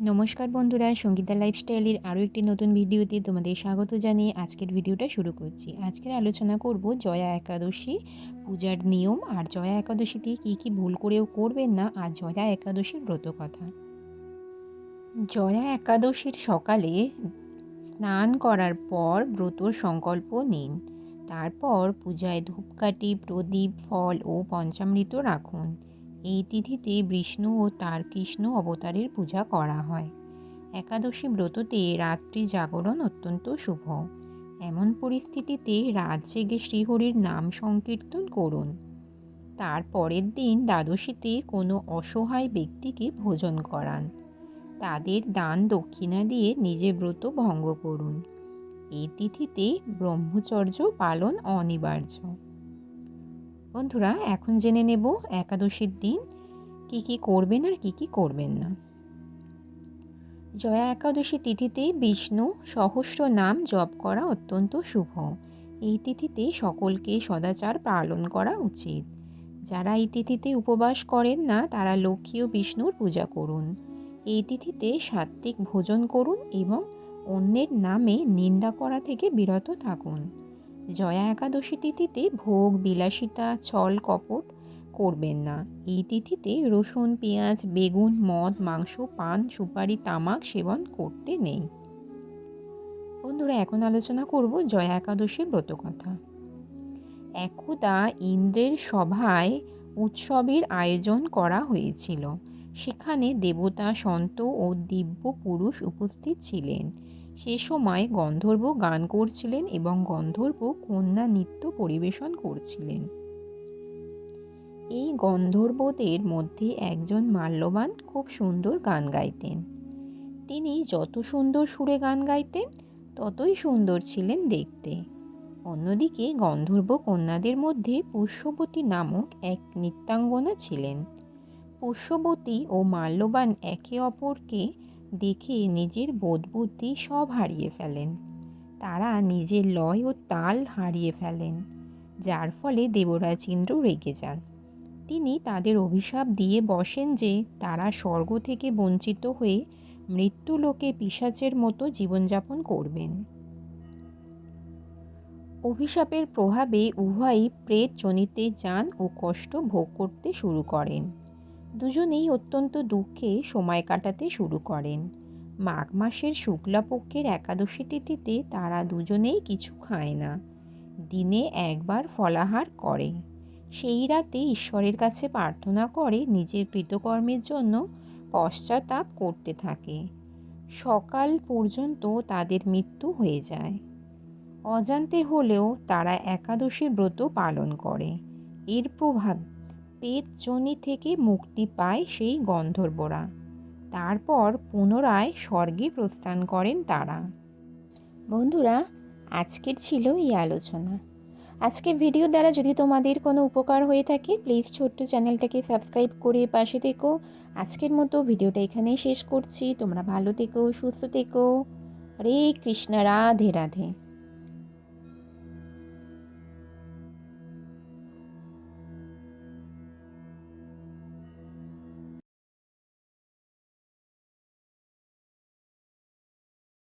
নমস্কার বন্ধুরা, সঙ্গীতা লাইফস্টাইলের আরও একটি নতুন ভিডিওতে তোমাদের স্বাগত জানিয়ে আজকের ভিডিওটা শুরু করছি। আজকের আলোচনা করব জয়া একাদশী, পূজার নিয়ম আর জয়া একাদশীতে কী কী ভুল করেও করবেন না আর জয়া একাদশীর ব্রত কথা। জয়া একাদশীর সকালে স্নান করার পর ব্রতর সংকল্প নিন। তারপর পূজায় ধূপকাঠি, প্রদীপ, ফল ও পঞ্চামৃত রাখুন। এই তিথিতে বিষ্ণু ও তার কৃষ্ণ অবতারের পূজা করা হয়। একাদশী ব্রততে রাত্রি জাগরণ অত্যন্ত শুভ। এমন পরিস্থিতিতে রাত জেগে শ্রীহরির নাম সংকীর্তন করুন। তার পরের দিন দ্বাদশীতে কোনো অসহায় ব্যক্তিকে ভোজন করান। তাদের দান দক্ষিণা দিয়ে নিজে ব্রত ভঙ্গ করুন। এই তিথিতে ব্রহ্মচর্য পালন অনিবার্য। বন্ধুরা, এখন জেনে নেব একাদশীর দিন কি কি করবেন আর কি কি করবেন না। জয়া একাদশী তিথিতে বিষ্ণু সহস্র নাম জপ করা অত্যন্ত শুভ। এই তিথিতে সকলকে সদাচার পালন করা উচিত। যারা এই তিথিতে উপবাস করেন না, তারা লক্ষ্মী ও বিষ্ণুর পূজা করুন। এই তিথিতে সাত্ত্বিক ভোজন করুন এবং অন্যের নামে নিন্দা করা থেকে বিরত থাকুন। জয়া একাদশী তিথিতে ভোগ, বিলাসিতা, ছল, কপট করবেন না। এই তিথিতে রসুন, পেঁয়াজ, বেগুন, মদ, মাংস, পান, সুপারি, তামাক সেবন করতে নেই। বন্ধুরা, এখন আলোচনা করব জয়া একাদশীর ব্রত কথা। একদা ইন্দ্রের সভায় উৎসবের আয়োজন করা হয়েছিল। সেখানে দেবতা, সন্ত ও দিব্য পুরুষ উপস্থিত ছিলেন। সে সময় গন্ধর্ব গান করছিলেন এবং গন্ধর্ব কন্যা নৃত্য পরিবেশন করছিলেন। এই গন্ধর্বদের মধ্যে একজন মাল্যবান, খুব সুন্দর গান গাইতেন। তিনি যত সুন্দর সুরে গান গাইতেন, ততই সুন্দর ছিলেন দেখতে। অন্যদিকে গন্ধর্ব কন্যাদের মধ্যে পুষ্যবতী নামক এক নৃত্যাঙ্গনা ছিলেন। পুষ্যবতী ও মাল্যবান একে অপরকে দেখে নিজের বোধবুদ্ধি সব হারিয়ে ফেলেন। তারা নিজের লয় ও তাল হারিয়ে ফেলেন, যার ফলে দেবরাজ ইন্দ্র রেগে যান। তিনি তাদের অভিশাপ দিয়ে বসেন যে তারা স্বর্গ থেকে বঞ্চিত হয়ে মৃত্যুলোকে পিসাচের মতো জীবনযাপন করবেন। অভিশাপের প্রভাবে উভয়ই প্রেত জনিতে যান ও কষ্ট ভোগ করতে শুরু করেন। দুজনেই অত্যন্ত দুঃখে সময় কাটাতে শুরু করেন। মাঘ মাসের শুক্লাপক্ষের একাদশী তিথিতে তারা দুজনেই কিছু খায় না। দিনে একবার ফলাহার করে। সেই রাতে ঈশ্বরের কাছে প্রার্থনা করে নিজের কৃতকর্মের জন্য পশ্চাতাপ করতে থাকে। সকাল পর্যন্ত তাদের মৃত্যু হয়ে যায়। অজান্তে হলেও তারা একাদশীর ব্রত পালন করে। এর প্রভাব পেটজনি থেকে মুক্তি পায় সেই গন্ধর্বরা। তারপর পুনরায় স্বর্গে প্রস্থান করেন তারা। বন্ধুরা, আজকের ছিল এই আলোচনা। আজকের ভিডিও দ্বারা যদি তোমাদের কোনো উপকার হয়ে থাকে প্লিজ ছোট্ট চ্যানেলটাকে সাবস্ক্রাইব করে পাশে থেকো। আজকের মতো ভিডিওটা এখানেই শেষ করছি। তোমরা ভালো থেকো, সুস্থ থেকো। হরে কৃষ্ণ, রাধে রাধে।